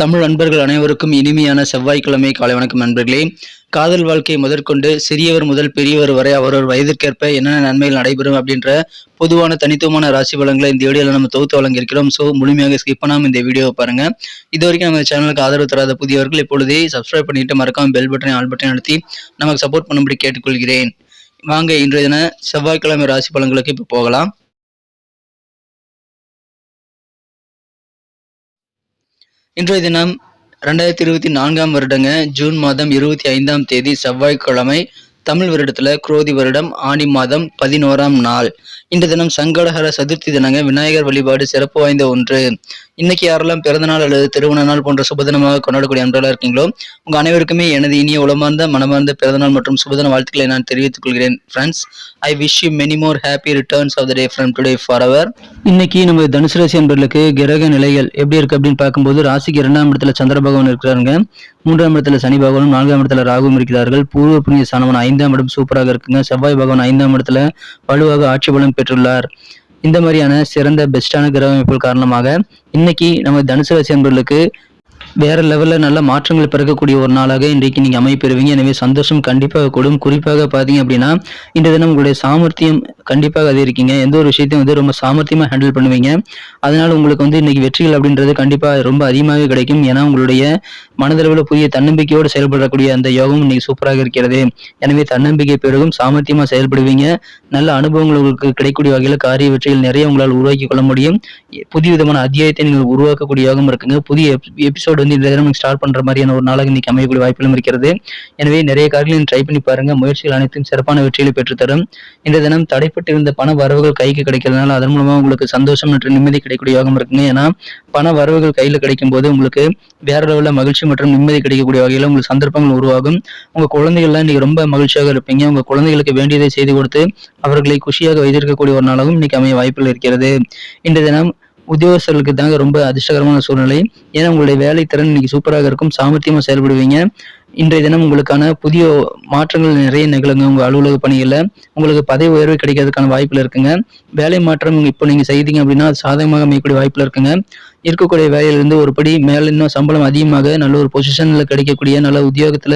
தமிழ் அன்பர்கள் அனைவருக்கும் இனிமையான செவ்வாய்க்கிழமை காலை வணக்கம் நண்பர்களே. காதல் வாழ்க்கை முதற்கொண்டு சிறியவர் முதல் பெரியவர் வரை அவரவர் வயதிற்கேற்ப என்னென்ன நன்மைகள் நடைபெறும் அப்படின்ற பொதுவான தனித்துவமான ராசி பலன்களை இந்த வீடியோவில் நம்ம தொகுத்து வழங்கியிருக்கிறோம். ஸோ முழுமையாக ஸ்கிப் பண்ணாமல் இந்த வீடியோவை பாருங்க. இது வரைக்கும் நம்ம சேனலுக்கு ஆதரவு தராத புதியவர்கள் இப்பொழுதே சப்ஸ்கிரைப் பண்ணிட்டு மறக்காம பெல் பட்டனை ஆல் பட்டனை நடத்தி நமக்கு சப்போர்ட் பண்ணும்படி கேட்டுக்கொள்கிறேன். வாங்க இன்றைய தின செவ்வாய்க்கிழமை ராசி பலன்களுக்கு இப்போ போகலாம். இன்றைய தினம் ரெண்டாயிரத்தி இருபத்தி நான்காம் வருடங்க ஜூன் மாதம் இருபத்தி ஐந்தாம் தேதி செவ்வாய்க்கிழமை தமிழ் வருடத்துல குரோதி வருடம் ஆணி மாதம் பதினோராம் நாள். இந்த தினம் சங்கடஹர சதுர்த்தி தினங்க விநாயகர் வழிபாடு சிறப்பு வாய்ந்த ஒன்று. இன்னைக்கு யாரெல்லாம் பிறந்த நாள் அல்லது திருமண நாள் போன்ற சுபதினமாக கொண்டாடக்கூடிய அன்பர்களாக இருக்கீங்களோ உங்க அனைவருக்குமே எனது இனிய உளமார்ந்த மனமார்ந்த பிறந்தநாள் மற்றும் சுபதின வாழ்த்துக்களை நான் தெரிவித்துக் கொள்கிறேன். Friends I wish you many more happy returns of the day from today for our இன்னைக்கு நம்ம தனுசு ராசி என்பர்களுக்கு கிரக நிலைகள் எப்படி இருக்கு அப்படின்னு பார்க்கும்போது ராசிக்கு இரண்டாம் இடத்துல சந்திர பகவான் இருக்கிறாங்க மூன்றாம் இடத்துல சனி பகவானும் நான்காம் இடத்துல ராகுவும் இருக்கிறார்கள். பூர்வ புண்ணிய ஸ்தானமான ஐந்தாம் இடம் சூப்பராக இருக்குங்க. செவ்வாய் பகவான் ஐந்தாம் இடத்துல வலுவாக ஆட்சி பலம் பெற்றுள்ளார். இந்த மாதிரியான சிறந்த பெஸ்டான கிரக அமைப்புகள் காரணமாக இன்னைக்கு நம்ம தனுசு ராசி அன்பர்களுக்கு வேற லெவல்ல நல்ல மாற்றங்கள் பிறக்கக்கூடிய ஒரு நாளாக இன்றைக்கு நீங்க அமைப்பெறுவீங்க எனவே சந்தோஷம் கண்டிப்பாக கூடும். குறிப்பாக பாத்தீங்க அப்படின்னா இந்த தினம் உங்களுடைய சாமர்த்தியம் கண்டிப்பாக அது இருக்கீங்க. எந்த ஒரு விஷயத்தையும் வந்து ரொம்ப சாமர்த்தியமாக ஹேண்டில் பண்ணுவீங்க. அதனால உங்களுக்கு வந்து இன்னைக்கு வெற்றிகள் அப்படின்றது கண்டிப்பாக ரொம்ப அதிகமாக கிடைக்கும். ஏன்னா உங்களுடைய மனதளவில் புதிய தன்னம்பிக்கையோடு செயல்படக்கூடிய அந்த யோகம் இன்னைக்கு சூப்பராக இருக்கிறது. எனவே தன்னம்பிக்கை பெருகும் சாமர்த்தியமா செயல்படுவீங்க. நல்ல அனுபவங்கள் உங்களுக்கு கிடைக்கக்கூடிய வகையில் காரிய வெற்றிகள் நிறைய உங்களால் உருவாக்கி கொள்ள முடியும். புதிய விதமான அத்தியாயத்தை நீங்கள் உருவாக்கக்கூடிய யோகம் இருக்குங்க. புதிய எபிசோடு வந்து இந்த தினம் ஸ்டார்ட் பண்ணுற மாதிரியான ஒரு நாளாக இன்னைக்கு அமையக்கூடிய வாய்ப்புகளும் இருக்கிறது. எனவே நிறைய காரியங்களை ட்ரை பண்ணி பாருங்க. முயற்சிகள் அனைத்தும் சிறப்பான வெற்றிகளை பெற்றுத்தரும். இந்த தினம் காத்துக்கிட்டிருந்த பண வரவுகள் கைக்கு கிடைக்கிறதுனால அதன் மூலமா உங்களுக்கு சந்தோஷம் மற்றும் நிம்மதி கிடைக்கக்கூடிய யோகம் இருக்குங்க. ஏன்னா பண வரவுகள் கையில கிடைக்கும் போது உங்களுக்கு வேற லெவலில் மகிழ்ச்சி மற்றும் நிம்மதி கிடைக்கக்கூடிய வகையில் உங்களுக்கு சந்தர்ப்பங்கள் உருவாகும். உங்க குழந்தைகள்லாம் இன்னைக்கு ரொம்ப மகிழ்ச்சியாக இருப்பீங்க. உங்க குழந்தைகளுக்கு வேண்டியதை செய்து கொடுத்து அவர்களை குஷியாக வைத்திருக்கக்கூடிய ஒரு நாளாகவும் இன்னைக்கு அமைய வாய்ப்புகள் இருக்கிறது. இந்த தினம் உத்தியோகஸ்தர்களுக்கு தாங்க ரொம்ப அதிர்ஷ்டகரமான சூழ்நிலை. ஏன்னா உங்களுடைய வேலை திறன் இன்னைக்கு சூப்பராக இருக்கும். சாமர்த்தியமா செயல்படுவீங்க. இன்றைய தினம் உங்களுக்கான புதிய மாற்றங்கள் நிறைய நிகழுங்க. உங்க அலுவலக பணிகளில் உங்களுக்கு பதவி உயர்வு கிடைக்கிறதுக்கான வாய்ப்புல இருக்குங்க. வேலை மாற்றம் இப்போ நீங்க செய்தீங்க அப்படின்னா அது சாதகமாக அமையக்கூடிய வாய்ப்புல இருக்குங்க. இருக்கக்கூடிய வேலையிலிருந்து ஒரு படி மேல இன்னும் சம்பளம் அதிகமாக நல்ல ஒரு பொசிஷன்ல கிடைக்கக்கூடிய நல்ல உத்தியோகத்துல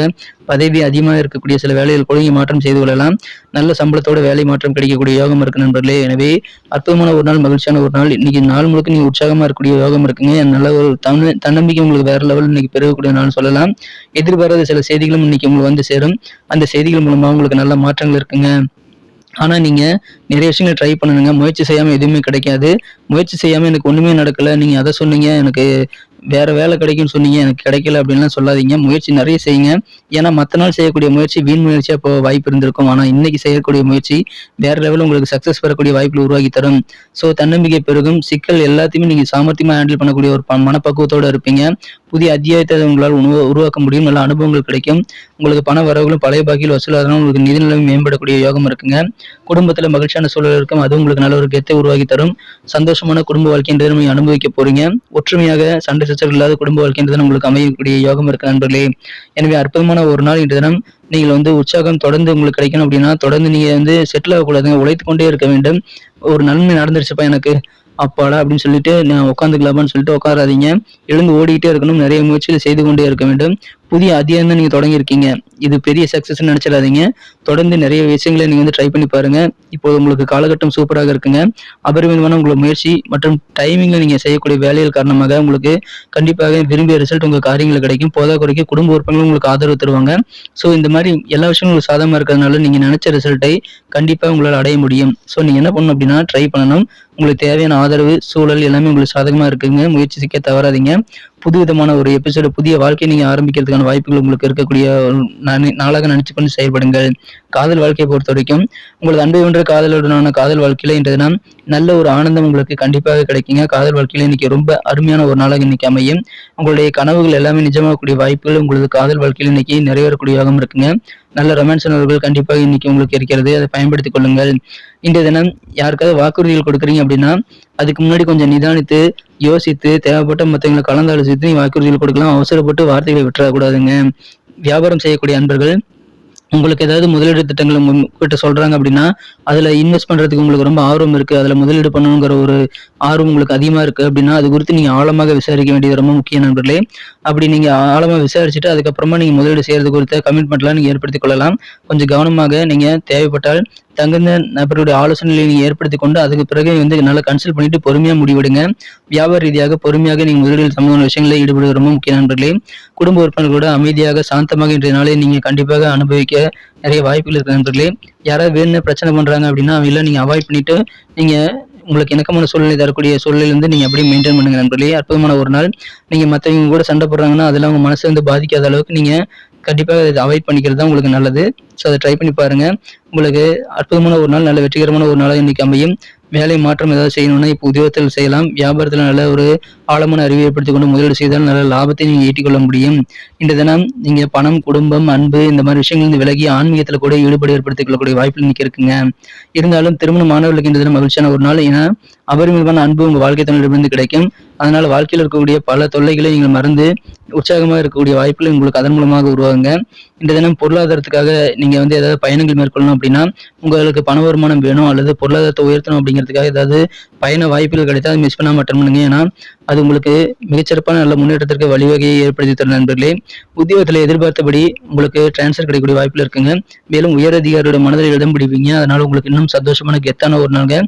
பதவி அதிகமாக இருக்கக்கூடிய சில வேலைகள் கூட மாற்றம் செய்து கொள்ளலாம். நல்ல சம்பளத்தோட வேலை மாற்றம் கிடைக்கக்கூடிய யோகம் இருக்கு நண்பர்களே. எனவே அற்புதமான ஒரு நாள் மகிழ்ச்சியான ஒரு நாள். இன்னைக்கு நாள் முழுக்க நீங்க உற்சாகமா இருக்கக்கூடிய யோகம் இருக்குங்க. நல்ல ஒரு தன்னம்பிக்கை உங்களுக்கு வேற லெவல் இன்னைக்கு பெருகக்கூடிய நாள் சொல்லலாம். எதிர்பாராத சில செய்திகளும் இன்னைக்கு உங்களுக்கு வந்து சேரும். அந்த செய்திகள் மூலமா உங்களுக்கு நல்ல மாற்றங்கள் இருக்குங்க. ஆனா நீங்க நிறைய விஷயங்கள் ட்ரை பண்ணணுங்க முயற்சி செய்யாம எதுவுமே கிடைக்காது. முயற்சி செய்யாம எனக்கு ஒண்ணுமே நடக்கல. நீங்க அதை சொன்னீங்க. எனக்கு வேற வேலை கிடைக்கும்னு சொன்னீங்க. எனக்கு கிடைக்கல அப்படின்லாம் சொல்லாதீங்க. முயற்சி நிறைய செய்யுங்க. ஏன்னா மற்ற நாள் செய்யக்கூடிய முயற்சி வீண் முயற்சியா இப்போ வாய்ப்பு இருந்திருக்கும். ஆனா இன்னைக்கு செய்யக்கூடிய முயற்சி வேற லெவலில் உங்களுக்கு சக்சஸ் பெறக்கூடிய வாய்ப்புகள் உருவாக்கி தரும். ஸோ தன்னம்பிக்கை பெருகும். சிக்கல் எல்லாத்தையுமே நீங்க சாமர்த்தியமா ஹேண்டில் பண்ணக்கூடிய ஒரு மனப்பக்குவத்தோட இருப்பீங்க. புதிய அத்தியாயத்தை உங்களால் உணவு உருவாக்க முடியும். நல்ல அனுபவங்கள் கிடைக்கும். உங்களுக்கு பண வரவுகளும் பழைய பாக்கியில் வசூலாதனால உங்களுக்கு நிதி நிலைமை மேம்படக்கூடிய யோகம் இருக்குங்க. குடும்பத்தில் மகிழ்ச்சியான சூழல் இருக்கும். அதுவும் உங்களுக்கு நல்ல ஒரு கெத்தை உருவாக்கி தரும். சந்தோஷமான குடும்ப வாழ்க்கைன்றதை நீங்கள் அனுபவிக்க போறீங்க. ஒற்றுமையாக சண்டை சச்சரவு இல்லாத குடும்ப வாழ்க்கைன்றது உங்களுக்கு அமையக்கூடிய யோகம் இருக்கு நண்பர்களே. எனவே அற்புதமான ஒரு நாள் இன்று தினம் நீங்கள் வந்து உற்சாகம் தொடர்ந்து உங்களுக்கு கிடைக்கணும் அப்படின்னா தொடர்ந்து நீங்கள் வந்து செட்டில் ஆகக்கூடாதுங்க உழைத்து கொண்டே இருக்க வேண்டும். ஒரு நன்மை நடந்துருச்சுப்பா எனக்கு. அப்பாடா அப்படின்னு சொல்லிட்டு நான் உட்காந்துக்கலாமான்னு சொல்லிட்டு உட்காராதீங்க. எழுந்து ஓடிக்கிட்டே இருக்கணும். நிறைய முயற்சிகள் செய்து கொண்டே இருக்க வேண்டும். புதிய அத்தியாயம் தான் நீங்க தொடங்கியிருக்கீங்க. இது பெரிய சக்சஸ் நினைச்சிடாதீங்க. தொடர்ந்து நிறைய விஷயங்களை நீங்க வந்து ட்ரை பண்ணி பாருங்க. இப்போது உங்களுக்கு காலகட்டம் சூப்பராக இருக்குங்க. அபரிமிதமான உங்களோட முயற்சி மற்றும் டைமிங்ல நீங்க செய்யக்கூடிய வேலைகள் காரணமாக உங்களுக்கு கண்டிப்பாக விரும்பிய ரிசல்ட் உங்க காரியங்கள் கிடைக்கும். போதா குறைக்க குடும்ப உறுப்பினர்கள் உங்களுக்கு ஆதரவு தருவாங்க. ஸோ இந்த மாதிரி எல்லா விஷயங்களும் உங்களுக்கு இருக்கிறதுனால நீங்க நினைச்ச ரிசல்ட்டை கண்டிப்பாக உங்களால் அடைய முடியும். ஸோ நீங்க என்ன பண்ணணும் அப்படின்னா ட்ரை பண்ணணும். உங்களுக்கு தேவையான ஆதரவு சூழல் எல்லாமே உங்களுக்கு சாதகமாக இருக்குங்க. முயற்சி சிக்க தவறாதீங்க. புது விதமான ஒரு எபிசோடு புதிய வாழ்க்கையை நீங்கள் ஆரம்பிக்கிறதுக்கான வாய்ப்புகள் உங்களுக்கு இருக்கக்கூடிய ஒரு நாளாக நினைச்சு கொண்டு செயல்படுங்கள். காதல் வாழ்க்கையை பொறுத்த வரைக்கும் உங்களது அன்பை ஒன்ற காதலுடனான காதல் வாழ்க்கையில் இன்றைய தினம் நல்ல ஒரு ஆனந்தம் உங்களுக்கு கண்டிப்பாக கிடைக்குங்க. காதல் வாழ்க்கையில் இன்னைக்கு ரொம்ப அருமையான ஒரு நாளாக இன்னைக்கு அமையும். உங்களுடைய கனவுகள் எல்லாமே நிஜமாகக்கூடிய வாய்ப்புகள் உங்களது காதல் வாழ்க்கையில் இன்னைக்கு நிறைவேறக்கூடியதாகவும் இருக்குங்க. நல்ல ரொமான்ஸ் உணர்வுகள் கண்டிப்பாக இன்னைக்கு உங்களுக்கு இருக்கிறது. அதை பயன்படுத்திக் கொள்ளுங்கள். இன்றைய தினம் யாருக்காவது வாக்குறுதிகள் கொடுக்குறீங்க அப்படின்னா அதுக்கு முன்னாடி கொஞ்சம் நிதானித்து யோசித்து தேவைப்பட்ட மற்றவங்களை கலந்து ஆலோசித்து நீ வாக்குறுதிகள் கொடுக்கலாம் அவசரப்பட்டு வார்த்தைகளை விட்டுறக்கூடாதுங்க வியாபாரம் செய்யக்கூடிய அன்பர்கள் உங்களுக்கு ஏதாவது முதலீடு திட்டங்கள் உங்ககிட்ட சொல்றாங்க அப்படின்னா அதுல இன்வெஸ்ட் பண்றதுக்கு உங்களுக்கு ரொம்ப ஆர்வம் இருக்கு. அதுல முதலீடு பண்ணணுங்கிற ஒரு ஆர்வம் உங்களுக்கு அதிகமா இருக்கு அப்படின்னா அது குறித்து நீங்க ஆழமாக விசாரிக்க வேண்டியது ரொம்ப முக்கிய நண்பர்களே. அப்படி நீங்க ஆழமா விசாரிச்சுட்டு அதுக்கப்புறமா நீங்க முதலீடு செய்யறது குறித்த கமிட்மெண்ட்லாம் நீங்க ஏற்படுத்திக் கொள்ளலாம். கொஞ்சம் கவனமாக நீங்க தேவைப்பட்டால் தகுந்த நபருடைய ஆலோசனைகளை நீங்கள் ஏற்படுத்தி கொண்டு அதுக்கு பிறகு வந்து நல்லா கன்சல்ட் பண்ணிட்டு பொறுமையாக முடிவெடுங்க. வியாபார ரீதியாக பொறுமையாக நீங்கள் முதலீடு சம்பந்தமான விஷயங்களில் ஈடுபடுவது ரொம்ப முக்கிய நண்பர்களே. குடும்ப உறுப்பினர்களோட அமைதியாக சாந்தமாக இன்றைய நாளை நீங்கள் கண்டிப்பாக அனுபவிக்க நிறைய வாய்ப்புகள் இருக்கு நண்பர்களே. யாராவது வேணும்னு பிரச்சனை பண்ணுறாங்க அப்படின்னா அவங்கள நீங்கள் அவாய்ட் பண்ணிட்டு நீங்கள் உங்களுக்கு இணக்கமான சூழ்நிலை தரக்கூடிய சூழ்நிலையிலிருந்து நீங்கள் அப்படியே மெயின்டைன் பண்ணுங்க நண்பர்களே. அற்புதமான ஒரு நாள். நீங்கள் மற்றவங்க கூட சண்டை போடுறாங்கன்னா அதெல்லாம் உங்கள் மனசை வந்து பாதிக்காத அளவுக்கு நீங்கள் கண்டிப்பாக இதை அவாய்ட் பண்ணிக்கிறது தான் உங்களுக்கு நல்லது. ஸோ அதை ட்ரை பண்ணி பாருங்கள் உங்களுக்கு அற்புதமான ஒரு நாள் நல்ல வெற்றிகரமான ஒரு நாளாக இன்றைக்கி அமையும். வேலை மாற்றம் ஏதாவது செய்யணும்னா இப்போ உத்தியோகத்தில் செய்யலாம். வியாபாரத்தில் நல்ல ஒரு ஆழமான அறிவு ஏற்படுத்தி கொண்டு முதலீடு செய்தால் நல்ல லாபத்தை நீங்கள் ஈட்டிக்கொள்ள முடியும். இந்த தினம் நீங்கள் பணம் குடும்பம் அன்பு இந்த மாதிரி விஷயங்கள் விலகி ஆன்மீகத்தில் கூட ஈடுபாடு ஏற்படுத்திக் கொள்ளக்கூடிய வாய்ப்பு இன்னைக்கு இருக்குங்க. இருந்தாலும் திருமண மாணவர்களுக்கு இந்த தினம் மகிழ்ச்சியான ஒரு நாள். ஏன்னா அபரிமிதமான அன்பு உங்கள் வாழ்க்கை துணையிலிருந்து கிடைக்கும். அதனால வாழ்க்கையில் இருக்கக்கூடிய பல தொல்லைகளை நீங்கள் மறந்து உற்சாகமாக இருக்கக்கூடிய வாய்ப்புகள் உங்களுக்கு அதன் மூலமாக உருவாகுங்க. இந்த தினம் பொருளாதாரத்துக்காக நீங்க வந்து ஏதாவது பயணங்கள் மேற்கொள்ளணும் அப்படின்னா உங்களுக்கு பண வருமானம் வேணும் அல்லது பொருளாதாரத்தை உயர்த்தணும் அப்படிங்கிறதுக்காக ஏதாவது பயண வாய்ப்புகள் கிடைத்தா அதை மிஸ் பண்ணாம அட்டன் பண்ணுங்க. ஏன்னா அது உங்களுக்கு மிகச்சிறப்பான நல்ல முன்னேற்றத்திற்கு வழிவகையை ஏற்படுத்தி தரும் நண்பர்களே. உத்தியோகத்தில் எதிர்பார்த்தபடி உங்களுக்கு டிரான்ஸ்ஃபர் கிடைக்கக்கூடிய வாய்ப்பில் இருக்குங்க. மேலும் உயர் அதிகாரியோட மனதில் இடம் பிடிப்பீங்க. அதனால உங்களுக்கு இன்னும் சந்தோஷமான கெத்தான ஒரு நாளுங்க.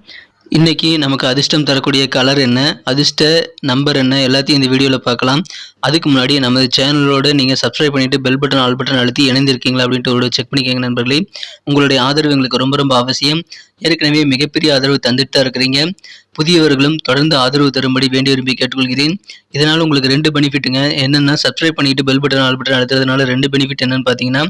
இன்னைக்கு நமக்கு அதிர்ஷ்டம் தரக்கூடிய கலர் என்ன? அதிர்ஷ்ட நம்பர் என்ன? எல்லாத்தையும் இந்த வீடியோவில் பார்க்கலாம். அதுக்கு முன்னாடி நமது சேனலோடு நீங்கள் சப்ஸ்கிரைப் பண்ணிட்டு பெல் பட்டன் ஆல் பட்டன் அழுத்தி இணைந்திருக்கீங்களா அப்படின்ட்டு ஒரு செக் பண்ணிக்கோங்க நண்பர்களே. உங்களுடைய ஆதரவு எங்களுக்கு ரொம்ப ரொம்ப அவசியம். ஏற்கனவே மிகப்பெரிய ஆதரவு தந்துட்டு தான் இருக்கிறீங்க. புதியவர்களும் தொடர்ந்து ஆதரவு தரும்படி வேண்டி விரும்பி கேட்டுக்கொள்கிறேன். இதனால் உங்களுக்கு ரெண்டு பெனிஃபிட்டுங்க. என்னென்னா சப்ஸ்கிரைப் பண்ணிட்டு பெல் பட்டன் ஆல் பட்டன் அழுத்துறதுனால ரெண்டு பெனிஃபிட் என்னன்னு பார்த்தீங்கன்னா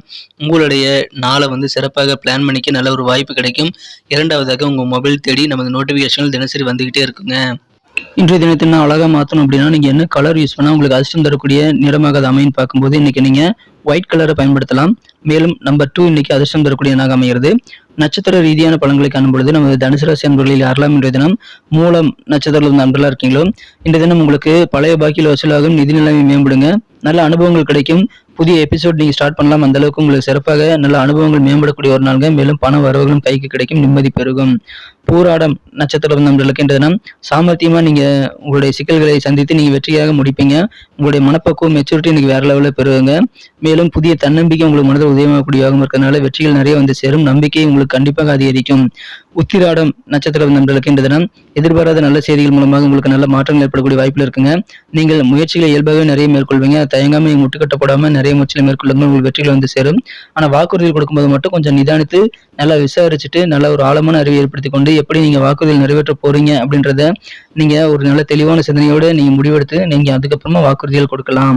உங்களுடைய நாளை வந்து சிறப்பாக பிளான் பண்ணிக்க நல்ல ஒரு வாய்ப்பு கிடைக்கும். இரண்டாவதாக உங்கள் மொபைல் தேடி நமது நோட்டிஃபிகேஷன்கள் தினசரி வந்துக்கிட்டே இருக்குங்க. இன்றைய தினத்தை நான் அழகாக மாற்றணும் அப்படின்னா நீங்கள் என்ன கலர் யூஸ் பண்ணால் உங்களுக்கு அதிர்ஷ்டம் தரக்கூடிய நிறமாக அது அமைன்னு பார்க்கும்போது இன்னைக்கு நீங்கள் ஒயிட் கலரை பயன்படுத்தலாம். மேலும் நம்பர் டூ இன்னைக்கு அதிர்ஷ்டம் தரக்கூடிய என்னாக அமைகிறது. நட்சத்திர ரீதியான பலன்களை காணும் பொழுது நமது தனுசு ராசி அன்பர்களில் யாரெல்லாம் இன்றைய தினம் மூலம் நட்சத்திரத்தில் நண்பர்களாக இருக்கீங்களோ இன்றைய தினம் உங்களுக்கு பழைய பாக்கியில் வசூலாகும் நிதி நிலைமை மேம்படுங்க. நல்ல அனுபவங்கள் கிடைக்கும். புதிய எபிசோட் நீங்க ஸ்டார்ட் பண்ணலாம். அந்த அளவுக்கு உங்களுக்கு சிறப்பாக நல்ல அனுபவங்கள் மேம்படக்கூடிய ஒரு நாள்கள் மேலும் பண வரவுகளும் கைக்கு கிடைக்கும். நிம்மதி பெருகும். பூராடம் நட்சத்திரம் நண்பர்களுக்கு இன்றைய தினம் சாமர்த்தியமா நீங்க உங்களுடைய சிக்கல்களை சந்தித்து நீங்க வெற்றியாக முடிப்பீங்க. உங்களுடைய மனப்பக்குவம் மெச்சூரிட்டி இன்னைக்கு வேற லெவலில் பெறுவாங்க. மேலும் புதிய தன்னம்பிக்கை உங்களுக்கு மனதில் உதயமாகக்கூடியவாகவும் இருக்கிறதுனால வெற்றிகள் நிறைய வந்து சேரும். நம்பிக்கை உங்களுக்கு கண்டிப்பாக அதிகரிக்கும். உத்திராடம் நட்சத்திரம் நண்பர்களுக்கு இந்த தினம் எதிர்பாராத நல்ல செய்திகள் மூலமாக உங்களுக்கு நல்ல மாற்றங்கள் ஏற்படக்கூடிய வாய்ப்பில் இருக்குங்க. நீங்கள் முயற்சிகளை இயல்பாகவே நிறைய மேற்கொள்வீங்க. தயங்காம முட்டுக்கட்டப்படாம நிறைய முயற்சிகளை மேற்கொள்ளுங்க உங்களுக்கு வெற்றிகள் வந்து சேரும். ஆனா வாக்குறுதிகள் கொடுக்கும்போது மட்டும் கொஞ்சம் நிதானித்து நல்லா விசாரிச்சுட்டு நல்ல ஒரு ஆழமான அறிவை ஏற்படுத்தி கொண்டு எப்படி நீங்க வாக்குறுதிகள் நிறைவேற்ற போறீங்க அப்படின்றத நீங்க ஒரு நல்ல தெளிவான சிந்தனையோட நீங்கள் முடிவெடுத்து நீங்க அதுக்கப்புறமா வாக்குறுதிகள் கொடுக்கலாம்.